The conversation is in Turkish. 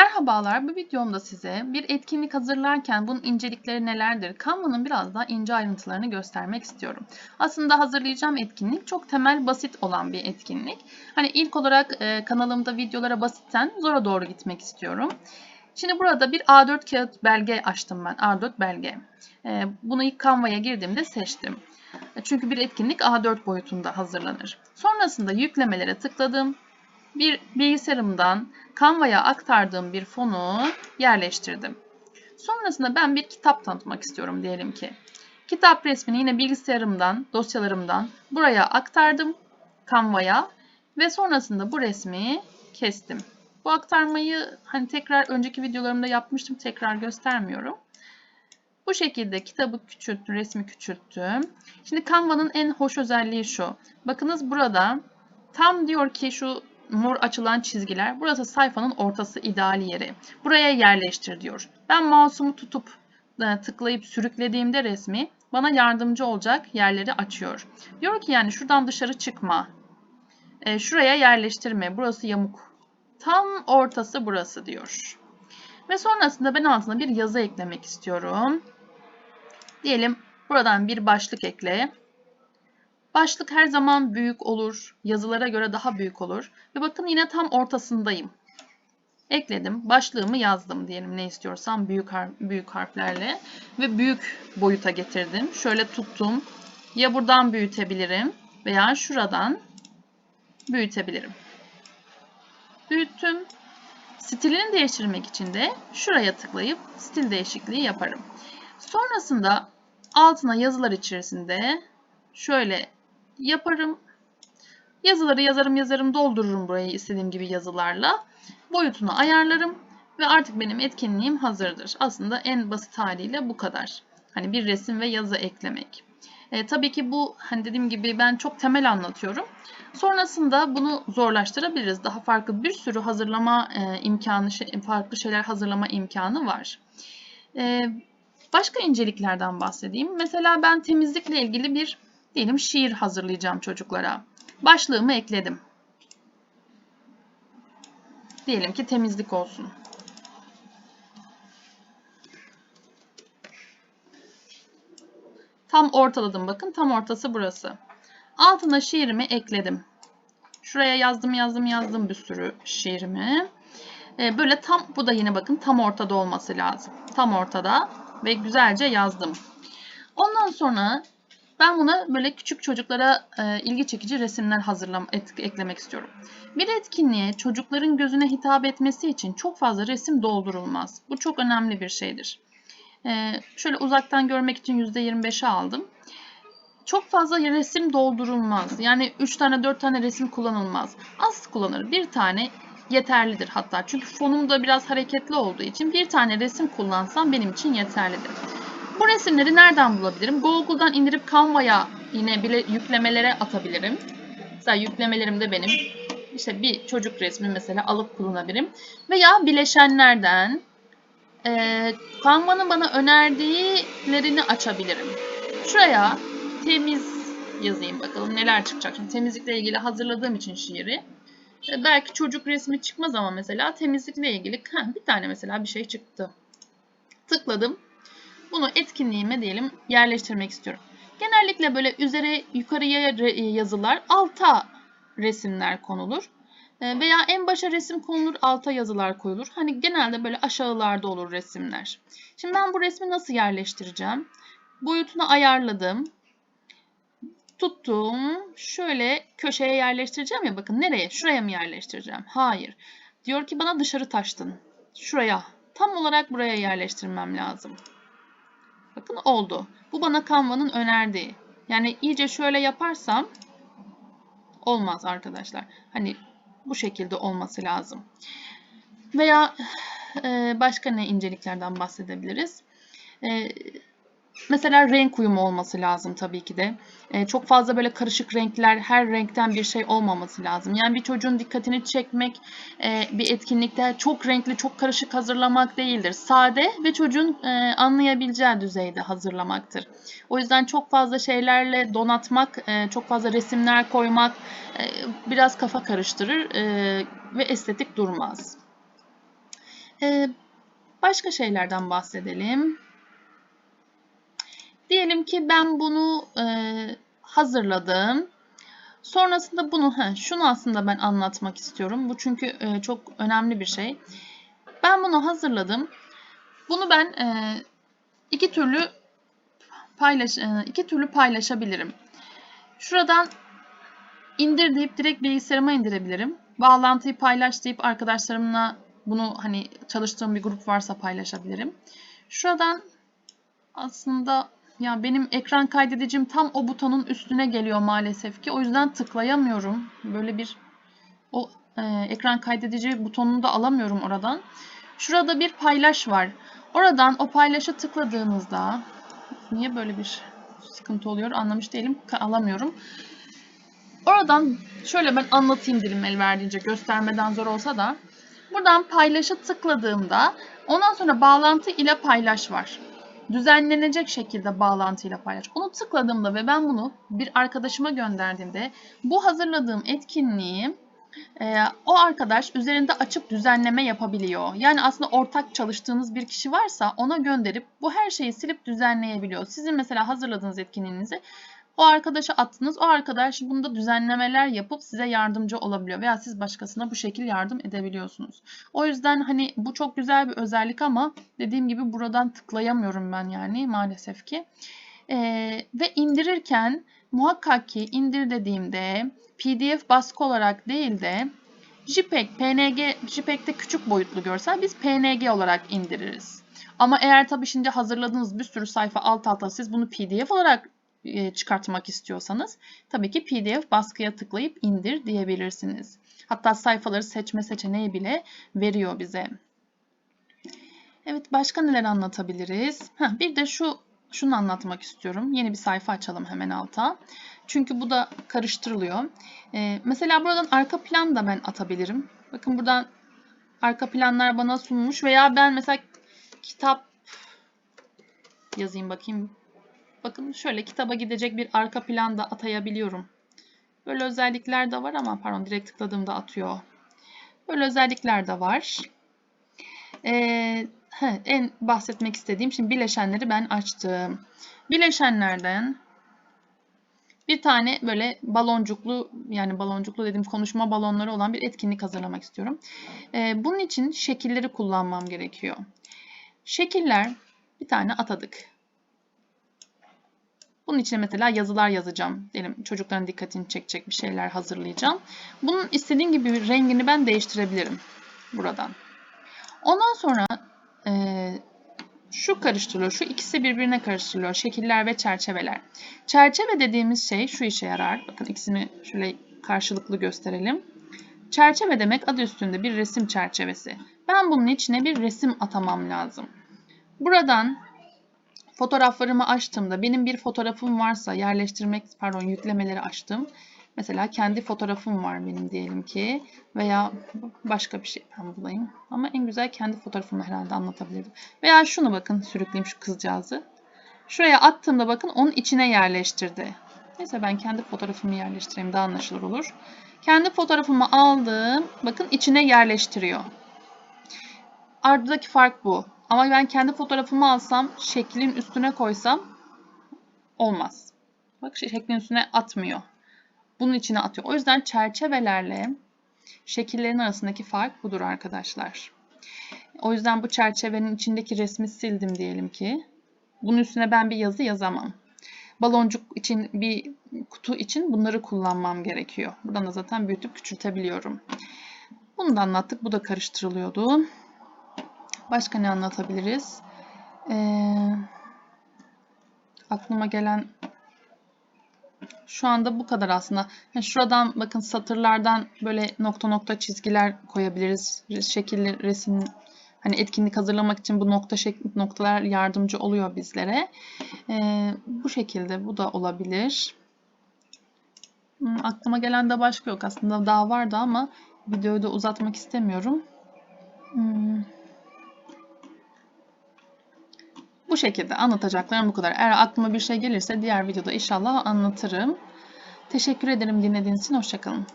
Merhabalar, bu videomda size bir etkinlik hazırlarken bunun incelikleri nelerdir? Canva'nın biraz daha ince ayrıntılarını göstermek istiyorum. Aslında hazırlayacağım etkinlik çok temel, basit olan bir etkinlik. Hani ilk olarak e, kanalımda videolara basitten zora doğru gitmek istiyorum. Şimdi burada bir A4 kağıt belge açtım ben, A4 belge. E, bunu ilk Canva'ya girdiğimde seçtim. E, Çünkü bir etkinlik A4 boyutunda hazırlanır. Sonrasında yüklemelere tıkladım bir bilgisayarımdan Canva'ya aktardığım bir fonu yerleştirdim. Sonrasında ben bir kitap tanıtmak istiyorum diyelim ki. Kitap resmini yine bilgisayarımdan, dosyalarımdan buraya aktardım Canva'ya ve sonrasında bu resmi kestim. Bu aktarmayı hani tekrar önceki videolarımda yapmıştım tekrar göstermiyorum. Bu şekilde kitabı küçülttüm, resmi küçülttüm. Şimdi Canva'nın en hoş özelliği şu. Bakınız burada tam diyor ki şu mor açılan çizgiler. Burası sayfanın ortası ideal yeri. Buraya yerleştir diyor. Ben mouse'umu tutup e, tıklayıp sürüklediğimde resmi bana yardımcı olacak yerleri açıyor. Diyor ki yani şuradan dışarı çıkma. E, şuraya yerleştirme. Burası yamuk. Tam ortası burası diyor. Ve sonrasında ben altına bir yazı eklemek istiyorum. Diyelim buradan bir başlık ekle. Başlık her zaman büyük olur. Yazılara göre daha büyük olur. Ve bakın yine tam ortasındayım. Ekledim. Başlığımı yazdım diyelim ne istiyorsam büyük, büyük harflerle. Ve büyük boyuta getirdim. Şöyle tuttum. Ya buradan büyütebilirim veya şuradan büyütebilirim. Büyüttüm. Stilini değiştirmek için de şuraya tıklayıp stil değişikliği yaparım. Sonrasında altına yazılar içerisinde şöyle yaparım. Yazıları yazarım yazarım doldururum burayı istediğim gibi yazılarla. Boyutunu ayarlarım ve artık benim etkinliğim hazırdır. Aslında en basit haliyle bu kadar. Hani bir resim ve yazı eklemek. E, tabii ki bu hani dediğim gibi ben çok temel anlatıyorum. Sonrasında bunu zorlaştırabiliriz. Daha farklı bir sürü hazırlama e, imkanı, şey, farklı şeyler hazırlama imkanı var. E, başka inceliklerden bahsedeyim. Mesela ben temizlikle ilgili bir Diyelim şiir hazırlayacağım çocuklara. Başlığımı ekledim. Diyelim ki temizlik olsun. Tam ortaladım bakın. Tam ortası burası. Altına şiirimi ekledim. Şuraya yazdım yazdım yazdım bir sürü şiirimi. Ee, böyle tam bu da yine bakın tam ortada olması lazım. Tam ortada ve güzelce yazdım. Ondan sonra ben buna böyle küçük çocuklara e, ilgi çekici resimler hazırlam et, eklemek istiyorum. Bir etkinliğe çocukların gözüne hitap etmesi için çok fazla resim doldurulmaz. Bu çok önemli bir şeydir. E, şöyle uzaktan görmek için %25'e aldım. Çok fazla resim doldurulmaz. Yani 3 tane 4 tane resim kullanılmaz. Az kullanır. Bir tane yeterlidir hatta. Çünkü fonum da biraz hareketli olduğu için bir tane resim kullansam benim için yeterlidir. Bu resimleri nereden bulabilirim? Google'dan indirip Canva'ya yine bile yüklemelere atabilirim. Mesela yüklemelerimde benim işte bir çocuk resmi mesela alıp kullanabilirim. Veya bileşenlerden e, Canva'nın bana önerdiğilerini açabilirim. Şuraya temiz yazayım bakalım neler çıkacak. Şimdi temizlikle ilgili hazırladığım için şiiri. E, belki çocuk resmi çıkmaz ama mesela temizlikle ilgili heh, bir tane mesela bir şey çıktı. Tıkladım. Bunu etkinliğime diyelim yerleştirmek istiyorum. Genellikle böyle üzere yukarıya yazılar, alta resimler konulur. Ee, veya en başa resim konulur, alta yazılar koyulur. Hani genelde böyle aşağılarda olur resimler. Şimdi ben bu resmi nasıl yerleştireceğim? Boyutunu ayarladım. Tuttum. Şöyle köşeye yerleştireceğim ya bakın nereye? Şuraya mı yerleştireceğim? Hayır. Diyor ki bana dışarı taştın. Şuraya. Tam olarak buraya yerleştirmem lazım. Bakın oldu. Bu bana Canva'nın önerdiği. Yani iyice şöyle yaparsam olmaz arkadaşlar. Hani bu şekilde olması lazım. Veya e, başka ne inceliklerden bahsedebiliriz? E, Mesela renk uyumu olması lazım tabii ki de. Ee, çok fazla böyle karışık renkler, her renkten bir şey olmaması lazım. Yani bir çocuğun dikkatini çekmek e, bir etkinlikte çok renkli, çok karışık hazırlamak değildir. Sade ve çocuğun e, anlayabileceği düzeyde hazırlamaktır. O yüzden çok fazla şeylerle donatmak, e, çok fazla resimler koymak e, biraz kafa karıştırır e, ve estetik durmaz. Ee, başka şeylerden bahsedelim. Diyelim ki ben bunu e, hazırladım. Sonrasında bunu, he, şunu aslında ben anlatmak istiyorum. Bu çünkü e, çok önemli bir şey. Ben bunu hazırladım. Bunu ben e, iki türlü paylaş e, iki türlü paylaşabilirim. Şuradan indir deyip direkt bilgisayarıma indirebilirim. Bağlantıyı paylaş deyip arkadaşlarımla bunu hani çalıştığım bir grup varsa paylaşabilirim. Şuradan aslında ya benim ekran kaydedicim tam o butonun üstüne geliyor maalesef ki. O yüzden tıklayamıyorum. Böyle bir o e, ekran kaydedici butonunu da alamıyorum oradan. Şurada bir paylaş var. Oradan o paylaşa tıkladığınızda niye böyle bir sıkıntı oluyor anlamış değilim. Alamıyorum. Oradan şöyle ben anlatayım dilim el verdiğince göstermeden zor olsa da. Buradan paylaşa tıkladığımda ondan sonra bağlantı ile paylaş var. Düzenlenecek şekilde bağlantıyla paylaş. Onu tıkladığımda ve ben bunu bir arkadaşıma gönderdiğimde bu hazırladığım etkinliği e, o arkadaş üzerinde açıp düzenleme yapabiliyor. Yani aslında ortak çalıştığınız bir kişi varsa ona gönderip bu her şeyi silip düzenleyebiliyor. Sizin mesela hazırladığınız etkinliğinizi o arkadaşa attınız. O arkadaş bunda düzenlemeler yapıp size yardımcı olabiliyor. Veya siz başkasına bu şekil yardım edebiliyorsunuz. O yüzden hani bu çok güzel bir özellik ama dediğim gibi buradan tıklayamıyorum ben yani maalesef ki. Ee, ve indirirken muhakkak ki indir dediğimde PDF baskı olarak değil de JPEG, PNG, JPEG'de küçük boyutlu görsel biz PNG olarak indiririz. Ama eğer tabii şimdi hazırladığınız bir sürü sayfa alt alta siz bunu PDF olarak çıkartmak istiyorsanız tabii ki PDF baskıya tıklayıp indir diyebilirsiniz. Hatta sayfaları seçme seçeneği bile veriyor bize. Evet başka neler anlatabiliriz? Heh, bir de şu şunu anlatmak istiyorum. Yeni bir sayfa açalım hemen alta. Çünkü bu da karıştırılıyor. Ee, mesela buradan arka plan da ben atabilirim. Bakın buradan arka planlar bana sunmuş veya ben mesela kitap yazayım bakayım. Bakın şöyle kitaba gidecek bir arka plan da atayabiliyorum. Böyle özellikler de var ama pardon direkt tıkladığımda atıyor. Böyle özellikler de var. Ee, he, en bahsetmek istediğim şimdi bileşenleri ben açtım. Bileşenlerden bir tane böyle baloncuklu yani baloncuklu dediğim konuşma balonları olan bir etkinlik hazırlamak istiyorum. Ee, bunun için şekilleri kullanmam gerekiyor. Şekiller bir tane atadık. Bunun içine mesela yazılar yazacağım. Diyelim çocukların dikkatini çekecek bir şeyler hazırlayacağım. Bunun istediğim gibi rengini ben değiştirebilirim buradan. Ondan sonra e, şu karıştırılıyor. Şu ikisi birbirine karıştırılıyor. Şekiller ve çerçeveler. Çerçeve dediğimiz şey şu işe yarar. Bakın ikisini şöyle karşılıklı gösterelim. Çerçeve demek adı üstünde bir resim çerçevesi. Ben bunun içine bir resim atamam lazım. Buradan fotoğraflarımı açtığımda benim bir fotoğrafım varsa yerleştirmek pardon yüklemeleri açtım. Mesela kendi fotoğrafım var benim diyelim ki veya başka bir şey ben bulayım. Ama en güzel kendi fotoğrafımı herhalde anlatabilirdim. Veya şunu bakın sürükleyeyim şu kızcağızı. Şuraya attığımda bakın onun içine yerleştirdi. Neyse ben kendi fotoğrafımı yerleştireyim daha anlaşılır olur. Kendi fotoğrafımı aldım. Bakın içine yerleştiriyor. Aradaki fark bu. Ama ben kendi fotoğrafımı alsam, şeklin üstüne koysam olmaz. Bak şeklin üstüne atmıyor bunun içine atıyor. O yüzden çerçevelerle şekillerin arasındaki fark budur arkadaşlar. O yüzden bu çerçevenin içindeki resmi sildim diyelim ki. Bunun üstüne ben bir yazı yazamam. Baloncuk için bir kutu için bunları kullanmam gerekiyor. Buradan da zaten büyütüp küçültebiliyorum. Bunu da anlattık. Bu da karıştırılıyordu. Başka ne anlatabiliriz? Ee, aklıma gelen şu anda bu kadar aslında. Yani şuradan bakın satırlardan böyle nokta nokta çizgiler koyabiliriz. Şekilli resim hani etkinlik hazırlamak için bu nokta şekli noktalar yardımcı oluyor bizlere. Ee, bu şekilde bu da olabilir. Hmm, aklıma gelen de başka yok. Aslında daha vardı ama videoyu da uzatmak istemiyorum. Hmm. Bu şekilde anlatacaklarım bu kadar. Eğer aklıma bir şey gelirse diğer videoda inşallah anlatırım. Teşekkür ederim dinlediğiniz için. Hoşçakalın.